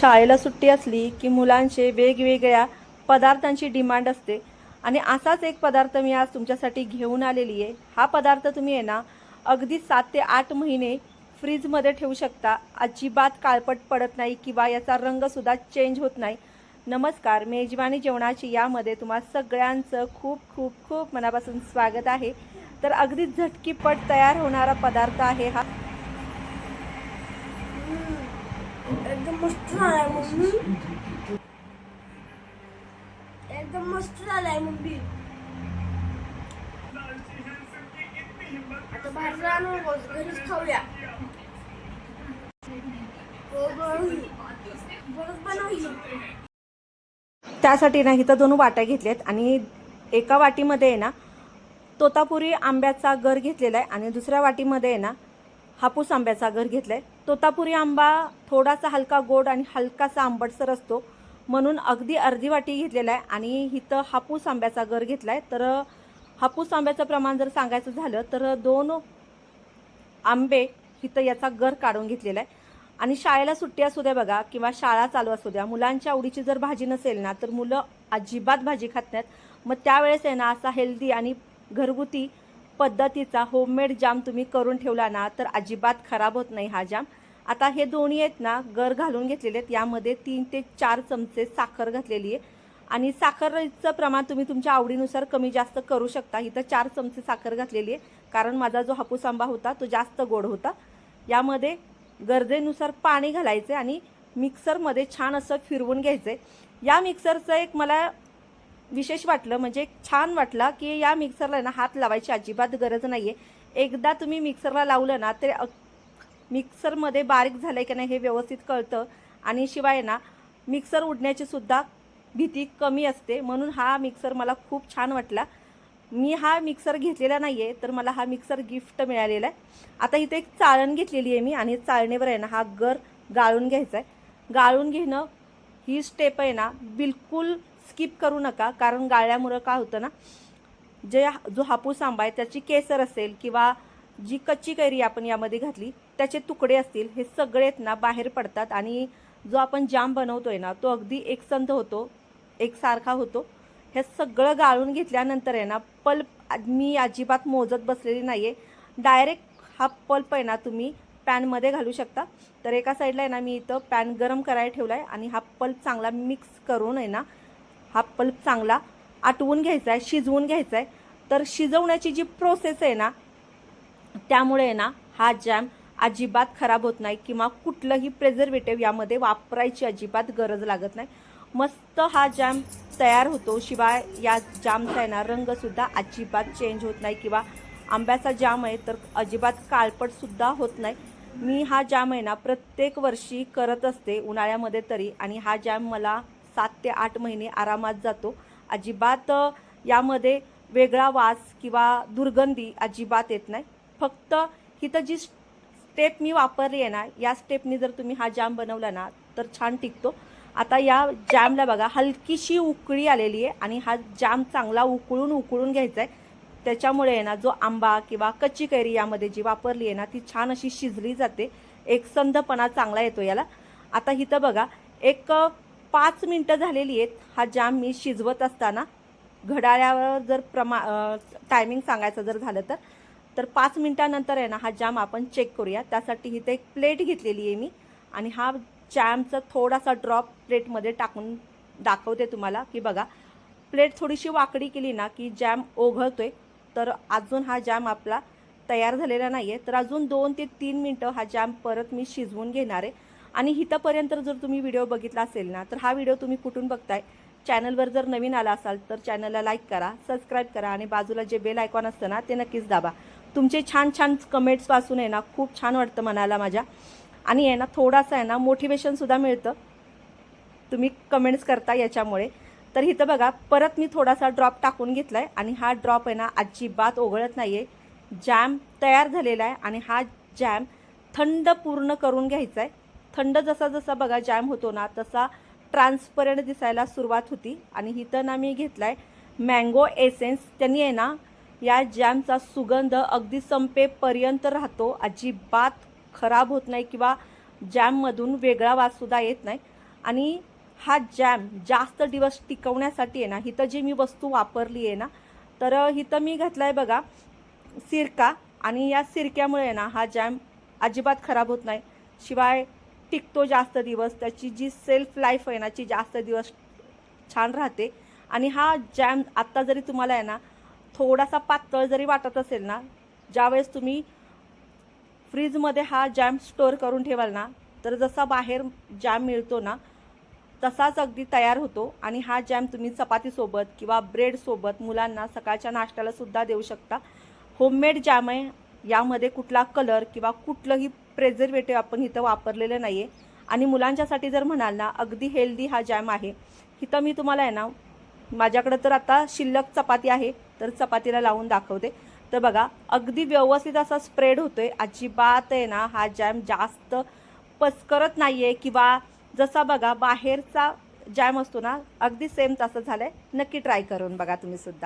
शाळेला सुट्टी असली की मुलांचे वेगवेगळ्या पदार्थांची डिमांड असते. आणि असाच एक पदार्थ मी आज तुमच्यासाठी घेऊन आलेली आहे. हा पदार्थ तुम्ही आहे ना अगदी सात ते आठ महिने फ्रीजमध्ये ठेवू शकता. अजिबात काळपट पडत नाही किंवा याचा रंगसुद्धा चेंज होत नाही. नमस्कार मेजवानी जेवणाची यामध्ये तुम्हा सगळ्यांचं खूप खूप खूप मनापासून स्वागत आहे. तर अगदी झटकीपट तयार होणारा पदार्थ आहे हा. एकदम मस्त झालाय मम्मी. एकदम मस्त झालाय मम्मी. आता बाहेर जाणार रोज घरीच खाऊया. हो, त्यासाठी ना इथं दोन वाट्या घेतल्यात आणि एका वाटीमध्ये आहे ना तोतापुरी आंब्याचा गर घेतलेला आहे आणि दुसऱ्या वाटीमध्ये आहे ना हापूस आंब्याचा घर घेतला आहे तोतापुरी आंबा थोडासा हलका गोड आणि हलकासा आंबटसर असतो. म्हणून अगदी अर्धी वाटी घेतलेला आहे आणि इथं हापूस आंब्याचा घर घेतला आहे तर हापूस आंब्याचं प्रमाण जर सांगायचं झालं तर दोन आंबे इथं याचा गर काढून घेतलेला आहे. आणि शाळेला सुट्टी असू द्या बघा किंवा शाळा चालू असू द्या मुलांच्या आवडीची जर भाजी नसेल ना तर मुलं अजिबात भाजी खात नाहीत. मग त्यावेळेस आहे ना असा हेल्दी आणि घरगुती पद्धतीचा होममेड जाम तुम्ही करून ठेवला ना तर अजिबात खराब होत नाही हा जाम आता हे दोन्ही आहेत ना गर घालून घेतलेले आहेत. यामध्ये तीन ते चार चमचे साखर घातलेली आहे. आणि साखरेचं प्रमाण तुम्ही तुमच्या आवडीनुसार कमी जास्त करू शकता. इथं चार चमचे साखर घातलेली आहे. कारण माझा जो हापूस आंबा होता तो जास्त गोड होता. यामध्ये गरजेनुसार पाणी घालायचे आणि मिक्सरमध्ये छान असं फिरवून घ्यायचं या मिक्सरचं एक मला विशेष वाटलं म्हणजे छान वाटला की या मिक्सरला ना हात लावायची अजिबात गरज नाही आहे एकदा तुम्ही मिक्सरला लावलं ना ते मिक्सरमध्ये बारीक झालं आहे की नाही हे व्यवस्थित कळतं. आणि शिवाय ना मिक्सर उडण्याची सुद्धा भीती कमी असते. म्हणून हा मिक्सर मला खूप छान वाटला. मी हा मिक्सर घेतलेला नाही आहे तर मला हा मिक्सर गिफ्ट मिळालेला आहे. आता इथे एक चाळण घेतलेली आहे मी आणि चाळणीवर आहे ना हा गर गाळून घ्यायचा आहे. गाळून घेणं ही स्टेप आहे ना बिलकुल स्किप करू नका. कारण गाळल्यामुळं काय होतं ना जे जो हापूस आंबा आहे त्याची केसर असेल किंवा जी कच्ची कैरी आपण यामध्ये घातली त्याचे तुकडे असतील हे सगळेच ना बाहेर पडतात आणि जो आपण जाम बनवतोय ना तो अगदी एकसंध होतो एकसारखा होतो. हे सगळं गाळून घेतल्यानंतर आहे ना पल्प मी अजिबात मोजत बसलेली नाही आहे डायरेक्ट हा पल्प आहे ना तुम्ही पॅनमध्ये घालू शकता. तर एका साईडला आहे ना मी इथं पॅन गरम करायला ठेवला आहे आणि हा पल्प चांगला मिक्स करून आहे ना हा पल्प चांगला आटवून घ्यायचा आहे शिजवून घ्यायचा आहे. तर शिजवण्याची जी प्रोसेस आहे ना त्यामुळे आहे ना हा जॅम अजिबात खराब होत नाही किंवा कुठलंही प्रेझर्वेटिव्ह यामध्ये वापरायची अजिबात गरज लागत नाही. मस्त हा जॅम तयार होतो शिवाय या जामचा आहे ना रंगसुद्धा अजिबात चेंज होत नाही किंवा आंब्याचा जाम आहे तर अजिबात काळपटसुद्धा होत नाही. मी हा जाम आहे ना प्रत्येक वर्षी करत असते उन्हाळ्यामध्ये तरी. आणि हा जॅम मला सात ते आठ महिने आरामात जातो. अजिबात यामध्ये वेगळा वास किंवा दुर्गंधी अजिबात येत नाही. फक्त इथं जी स्टेप मी वापरली आहे ना या स्टेपनी जर तुम्ही हा जाम बनवला ना तर छान टिकतो. आता या जॅमला बघा हलकीशी उकळी आलेली आहे आणि हा जाम चांगला उकळून उकळून घ्यायचा आहे त्याच्यामुळे आहे ना जो आंबा किंवा कच्ची कैरी यामध्ये जी वापरली आहे ना ती छान अशी शिजली जाते. एक संधपणा चांगला येतो याला. आता इथं बघा एक पाच मिनटं झालेली आहेत. हा जाम मी शिजवत असताना घड्याळ्यावर जर प्रमा टायमिंग सांगायचं जर झालं तर तर पाच मिनटानंतर आहे ना हा जाम आपण चेक करूया. त्यासाठी इथे एक प्लेट घेतलेली आहे मी आणि हा जॅमचा थोडासा ड्रॉप प्लेटमध्ये टाकून दाखवते तुम्हाला की बघा प्लेट थोडीशी वाकडी केली ना की जॅम ओघळतो आहे तर अजून हा जॅम आपला तयार झालेला नाही आहे तर अजून दोन ते तीन मिनटं हा जॅम परत मी शिजवून घेणार आहे. आणि हितापर्यंत जर तुम्ही व्हिडिओ बघितला असेल ना तर हा व्हिडिओ तुम्ही कुठून बघताय? चॅनलवर जर नवीन आला असाल तर चॅनलला लाईक करा सबस्क्राईब करा आणि बाजूला जे बेल आयकॉन असतं ना ते नक्कीच दाबा. तुमचे छान छान कमेंट्स वाचून आहे ना खूप छान वाटतं मनाला माझ्या. आणि आहे ना थोडासा आहे ना मोटिवेशनसुद्धा मिळतं. तुम्ही कमेंट्स करता याच्यामुळे. तर इथं बघा परत मी थोडासा ड्रॉप टाकून घेतला आहे आणि हा ड्रॉप आहे ना अजिबात ओघळत नाही आहे जॅम तयार झालेला आहे आणि हा जॅम थंड पूर्ण करून घ्यायचा आहे थंड जसा जसा बघा जॅम होतो ना तसा ट्रान्सपरंट दिसायला सुरुवात होती. आणि इथं ना मी घेतला आहे मँगो एसेन्स त्यांनी आहे ना या जॅमचा सुगंध अगदी संपेपर्यंत राहतो. अजिबात खराब होत नाही किंवा जॅममधून वेगळा वाससुद्धा येत नाही. आणि हा जॅम जास्त दिवस टिकवण्यासाठी आहे ना इथं जी मी वस्तू वापरली आहे ना तर इथं मी घातला आहे बघा सिरका. आणि या सिरक्यामुळे आहे ना हा जॅम अजिबात खराब होत नाही. शिवाय टिकतो जास्त दिवस त्याची जी सेल्फ लाईफ आहे ना ती जास्त दिवस छान राहते. आणि हा जॅम आत्ता जरी तुम्हाला आहे ना थोडासा पातळ जरी वाटत असेल ना ज्यावेळेस तुम्ही फ्रीजमध्ये हा जॅम स्टोअर करून ठेवाल ना तर जसा बाहेर जॅम मिळतो ना तसाच अगदी तयार होतो. आणि हा जॅम तुम्ही चपातीसोबत किंवा ब्रेडसोबत मुलांना सकाळच्या नाश्त्याला सुद्धा देऊ शकता. होममेड जॅम आहे. यामध्ये कुठला कलर किंवा कुठलंही प्रेझर्वेटिव्ह आपण इथं वापरलेलं नाही आहे आणि मुलांच्यासाठी जर म्हणाल ना अगदी हेल्दी हा जॅम आहे. इथं मी तुम्हाला आहे ना माझ्याकडं तर आता शिल्लक चपाती आहे तर चपातीला लावून दाखवते. तर बघा अगदी व्यवस्थित असा स्प्रेड होतो आहे अजिबात आहे ना हा जॅम जास्त पसकरत नाही आहे किंवा जसा बघा बाहेरचा जॅम असतो ना अगदी सेम तसं झालं आहे नक्की ट्राय करून बघा तुम्ही सुद्धा.